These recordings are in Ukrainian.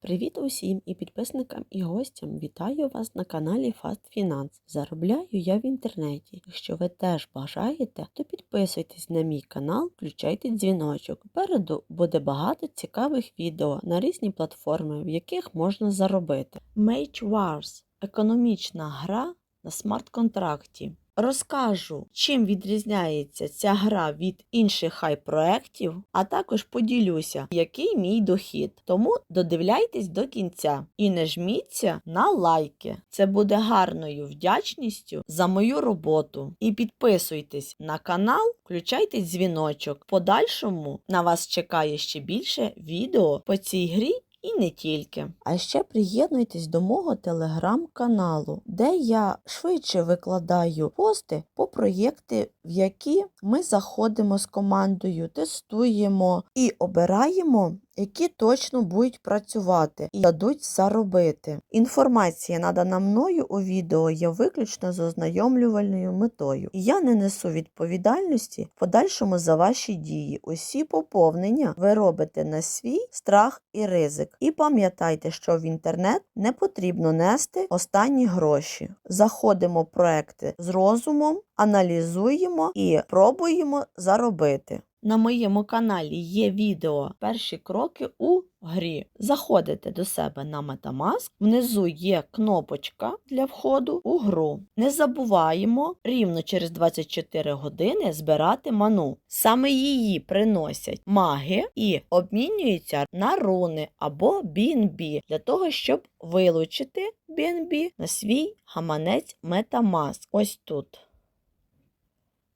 Привіт усім і підписникам і гостям. Вітаю вас на каналі Fast Finance. Заробляю я в інтернеті. Якщо ви теж бажаєте, то підписуйтесь на мій канал, включайте дзвіночок. Попереду буде багато цікавих відео на різні платформи, в яких можна заробити. Mage Wars економічна гра на смарт-контракті. Розкажу, чим відрізняється ця гра від інших хай-проєктів, а також поділюся, який мій дохід. Тому додивляйтесь до кінця і не жміться на лайки. Це буде гарною вдячністю за мою роботу. І підписуйтесь на канал, включайте дзвіночок. В подальшому на вас чекає ще більше відео по цій грі і не тільки. А ще приєднуйтесь до мого телеграм-каналу, де я швидше викладаю пости по проєкти, в які ми заходимо з командою, тестуємо і обираємо. Які точно будуть працювати і дадуть заробити. Інформація, надана мною у відео, є виключно з ознайомлювальною метою. Я не несу відповідальності в подальшому за ваші дії. Усі поповнення ви робите на свій страх і ризик. І пам'ятайте, що в інтернет не потрібно нести останні гроші. Заходимо проекти з розумом, аналізуємо і пробуємо заробити. На моєму каналі є відео перші кроки у грі. Заходите до себе на Metamask, внизу є кнопочка для входу у гру. Не забуваємо рівно через 24 години збирати ману. Саме її приносять маги і обмінюються на руни або BNB для того, щоб вилучити BNB на свій гаманець Metamask. Ось тут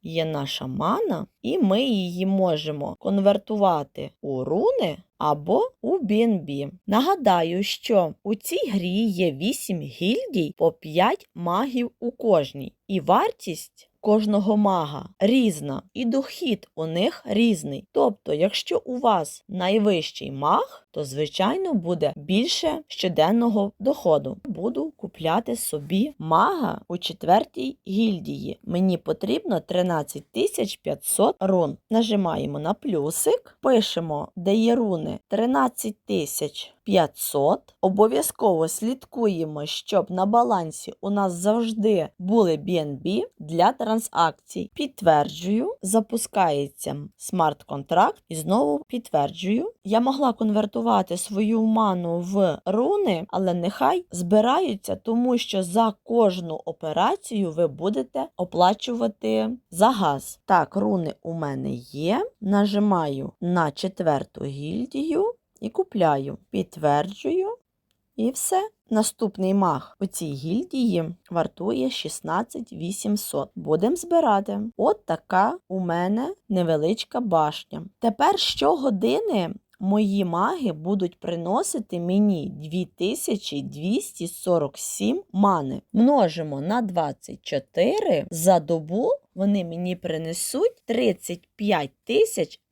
є наша мана, і ми її можемо конвертувати у руни або у BNB. Нагадаю, що у цій грі є 8 гільдій по 5 магів у кожній, і вартість. Кожного мага різна, і дохід у них різний. Тобто, якщо у вас найвищий маг, то звичайно буде більше щоденного доходу. Буду купляти собі мага у четвертій гільдії. Мені потрібно 13 500 рун. Нажимаємо на плюсик, пишемо, де є руни 13 500. Обов'язково слідкуємо, щоб на балансі у нас завжди були BNB для транзакцій. Підтверджую, запускається смарт-контракт і знову підтверджую. Я могла конвертувати свою ману в руни, але нехай збираються, тому що за кожну операцію ви будете оплачувати за газ. Так, руни у мене є. Нажимаю на четверту гільдію і купляю. Підтверджую. І все. Наступний маг у цій гільдії вартує 16 800. Будемо збирати. От така у мене невеличка башня. Тепер щогодини мої маги будуть приносити мені 2247 мани. Множимо на 24 за добу. Вони мені принесуть 35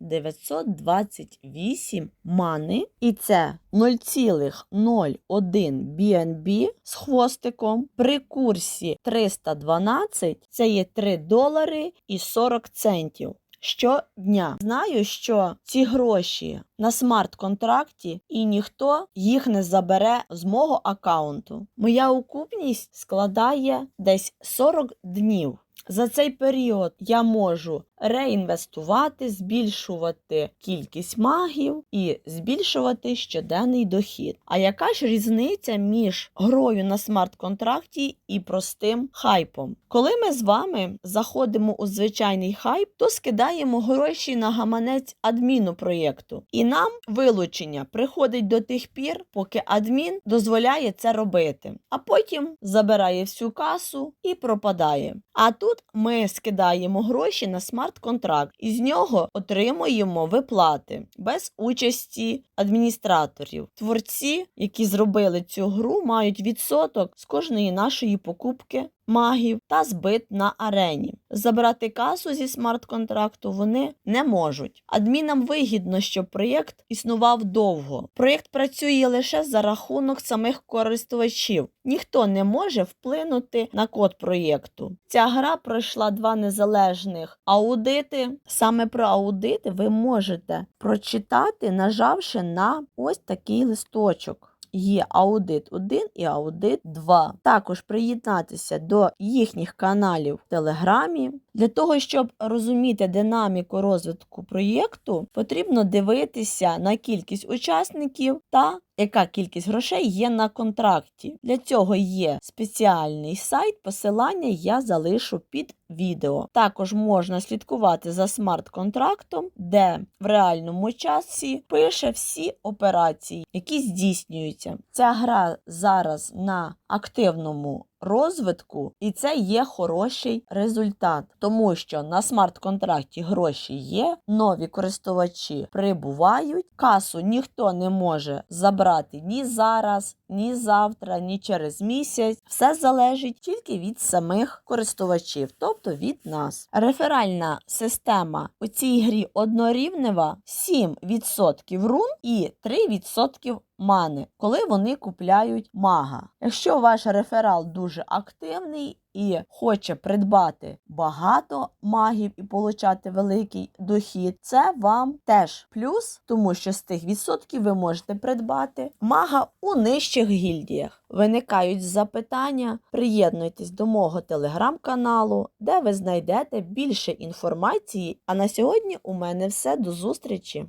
928 мани. І це 0,01 BNB з хвостиком. При курсі 312 це є 3 долари і 40 центів. Щодня знаю, що ці гроші на смарт-контракті і ніхто їх не забере з мого аккаунту. Моя окупність складає десь 40 днів. За цей період я можу реінвестувати, збільшувати кількість магів і збільшувати щоденний дохід. А яка ж різниця між грою на смарт-контракті і простим хайпом? Коли ми з вами заходимо у звичайний хайп, то скидаємо гроші на гаманець адміну проєкту. І нам вилучення приходить до тих пір, поки адмін дозволяє це робити, а потім забирає всю касу і пропадає. А тут ми скидаємо гроші на смарт-контракт і з нього отримуємо виплати без участі адміністраторів. Творці, які зробили цю гру, мають відсоток з кожної нашої покупки магів та збит на арені. Забрати касу зі смарт-контракту вони не можуть. Адмінам вигідно, щоб проєкт існував довго. Проєкт працює лише за рахунок самих користувачів. Ніхто не може вплинути на код проєкту. Ця гра пройшла два незалежних аудити. Саме про аудити ви можете прочитати, нажавши на ось такий листочок. Є аудит 1 і аудит 2. Також приєднатися до їхніх каналів в Телеграмі. Для того, щоб розуміти динаміку розвитку проєкту, потрібно дивитися на кількість учасників та яка кількість грошей є на контракті. Для цього є спеціальний сайт, посилання я залишу під відео. Також можна слідкувати за смарт-контрактом, де в реальному часі пише всі операції, які здійснюються. Ця гра зараз на активному розвитку, і це є хороший результат, тому що на смарт-контракті гроші є, нові користувачі прибувають, касу ніхто не може забрати ні зараз, ні завтра, ні через місяць. Все залежить тільки від самих користувачів, тобто від нас. Реферальна система у цій грі однорівнева 7% рун і 3% мани, коли вони купляють мага. Якщо ваш реферал дуже активний і хоче придбати багато магів і получати великий дохід, це вам теж плюс, тому що з тих відсотків ви можете придбати мага у нижчих гільдіях. Виникають запитання, приєднуйтесь до мого телеграм-каналу, де ви знайдете більше інформації. А на сьогодні у мене все до зустрічі!